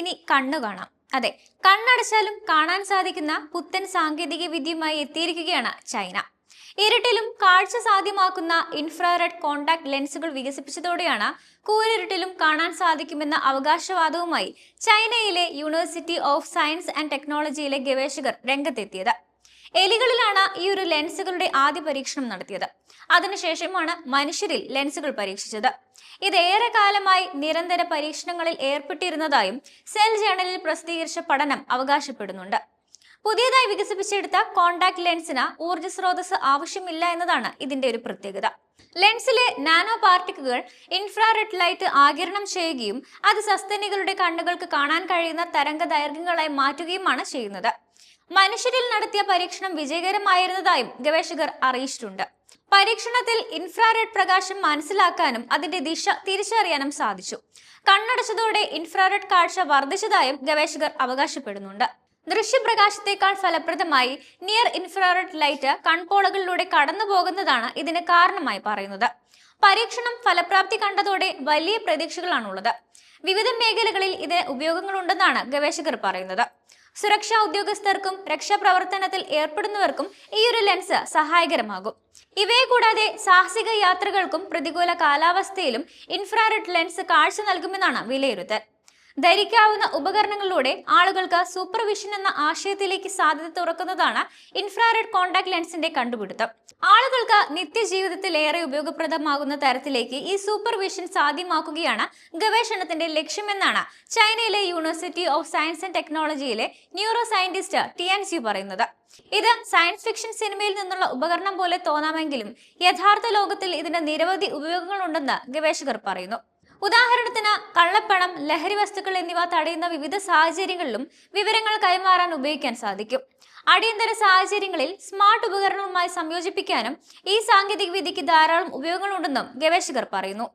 ഇനി കണ്ണു കാണാം. അതെ കണ്ണടച്ചാലും കാണാൻ സാധിക്കുന്ന പുത്തൻ സാങ്കേതിക വിദ്യയുമായി എത്തിയിരിക്കുകയാണ് ചൈന. ഇരുട്ടിലും കാഴ്ച സാധ്യമാക്കുന്ന ഇൻഫ്രാറെഡ് കോണ്ടാക്ട് ലെൻസുകൾ വികസിപ്പിച്ചതോടെയാണ് കൂരിരുട്ടിലും കാണാൻ സാധിക്കുമെന്ന അവകാശവാദവുമായി ചൈനയിലെ യൂണിവേഴ്സിറ്റി ഓഫ് സയൻസ് ആൻഡ് ടെക്നോളജിയിലെ ഗവേഷകർ രംഗത്തെത്തിയത്. എലികളിലാണ് ഈ ഒരു ലെൻസുകളുടെ ആദ്യ പരീക്ഷണം നടത്തിയത്. അതിനുശേഷമാണ് മനുഷ്യരിൽ ലെൻസുകൾ പരീക്ഷിച്ചത്. ഇത് ഏറെ കാലമായി നിരന്തര പരീക്ഷണങ്ങളിൽ ഏർപ്പെട്ടിരുന്നതായും സെൽ ജേണലിൽ പ്രസിദ്ധീകരിച്ച പഠനം അവകാശപ്പെടുന്നുണ്ട്. പുതിയതായി വികസിപ്പിച്ചെടുത്ത കോണ്ടാക്ട് ലെൻസിന് ഊർജ സ്രോതസ് ആവശ്യമില്ല എന്നതാണ് ഇതിന്റെ ഒരു പ്രത്യേകത. ലെൻസിലെ നാനോ പാർട്ടിക്കുകൾ ഇൻഫ്രാറെഡ് ലൈറ്റ് ആകിരണം ചെയ്യുകയും അത് സസ്തനികളുടെ കണ്ണുകൾക്ക് കാണാൻ കഴിയുന്ന തരംഗ ദൈർഘ്യങ്ങളായി മാറ്റുകയുമാണ് ചെയ്യുന്നത്. മനുഷ്യരിൽ നടത്തിയ പരീക്ഷണം വിജയകരമായിരുന്നതായും ഗവേഷകർ അറിയിച്ചിട്ടുണ്ട്. പരീക്ഷണത്തിൽ ഇൻഫ്രാറെഡ് പ്രകാശം മനസ്സിലാക്കാനും അതിന്റെ ദിശ തിരിച്ചറിയാനും സാധിച്ചു. കണ്ണടച്ചതോടെ ഇൻഫ്രാറെഡ് കാഴ്ച വർദ്ധിച്ചതായും ഗവേഷകർ അവകാശപ്പെടുന്നുണ്ട്. ദൃശ്യപ്രകാശത്തേക്കാൾ ഫലപ്രദമായി നിയർ ഇൻഫ്രാറെഡ് ലൈറ്റ് കൺപോളകളിലൂടെ കടന്നു പോകുന്നതാണ് ഇതിന് കാരണമായി പറയുന്നത്. പരീക്ഷണം ഫലപ്രാപ്തി കണ്ടതോടെ വലിയ പ്രതീക്ഷകളാണുള്ളത്. വിവിധ മേഖലകളിൽ ഇതിന് ഉപയോഗങ്ങളുണ്ടെന്നാണ് ഗവേഷകർ പറയുന്നത്. സുരക്ഷാ ഉദ്യോഗസ്ഥർക്കും രക്ഷാപ്രവർത്തനത്തിൽ ഏർപ്പെടുന്നവർക്കും ഈ ഒരു ലെൻസ് സഹായകരമാകും. ഇവയെ കൂടാതെ സാഹസിക യാത്രകൾക്കും പ്രതികൂല കാലാവസ്ഥയിലും ഇൻഫ്രാറെഡ് ലെൻസ് കാഴ്ച നൽകുമെന്നാണ് വിലയിരുത്തൽ. ധരിക്കാവുന്ന ഉപകരണങ്ങളിലൂടെ ആളുകൾക്ക് സൂപ്പർവിഷൻ എന്ന ആശയത്തിലേക്ക് സാധ്യത തുറക്കുന്നതാണ് ഇൻഫ്രാറെഡ് കോണ്ടാക്ട് ലെൻസിന്റെ കണ്ടുപിടുത്തം. ആളുകൾക്ക് നിത്യജീവിതത്തിൽ ഏറെ ഉപയോഗപ്രദമാകുന്ന തരത്തിലേക്ക് ഈ സൂപ്പർവിഷൻ സാധ്യമാക്കുകയാണ് ഗവേഷണത്തിന്റെ ലക്ഷ്യമെന്നാണ് ചൈനയിലെ യൂണിവേഴ്സിറ്റി ഓഫ് സയൻസ് ആൻഡ് ടെക്നോളജിയിലെ ന്യൂറോ സയന്റിസ്റ്റ് ടിയാൻസി പറയുന്നത്. ഇത് സയൻസ് ഫിക്ഷൻ സിനിമയിൽ നിന്നുള്ള ഉപകരണം പോലെ തോന്നാമെങ്കിലും യഥാർത്ഥ ലോകത്തിൽ ഇതിന് നിരവധി ഉപയോഗങ്ങളുണ്ടെന്ന് ഗവേഷകർ പറയുന്നു. ഉദാഹരണത്തിന് കള്ളപ്പണം ലഹരി വസ്തുക്കൾ എന്നിവ തടയുന്ന വിവിധ സാഹചര്യങ്ങളിലും വിവരങ്ങൾ കൈമാറാൻ ഉപയോഗിക്കാൻ സാധിക്കും. അടിയന്തര സാഹചര്യങ്ങളിൽ സ്മാർട്ട് ഉപകരണവുമായി സംയോജിപ്പിക്കാനും ഈ സാങ്കേതിക വിദ്യയ്ക്ക് ധാരാളം ഉപയോഗങ്ങളുണ്ടെന്നും ഗവേഷകർ പറയുന്നു.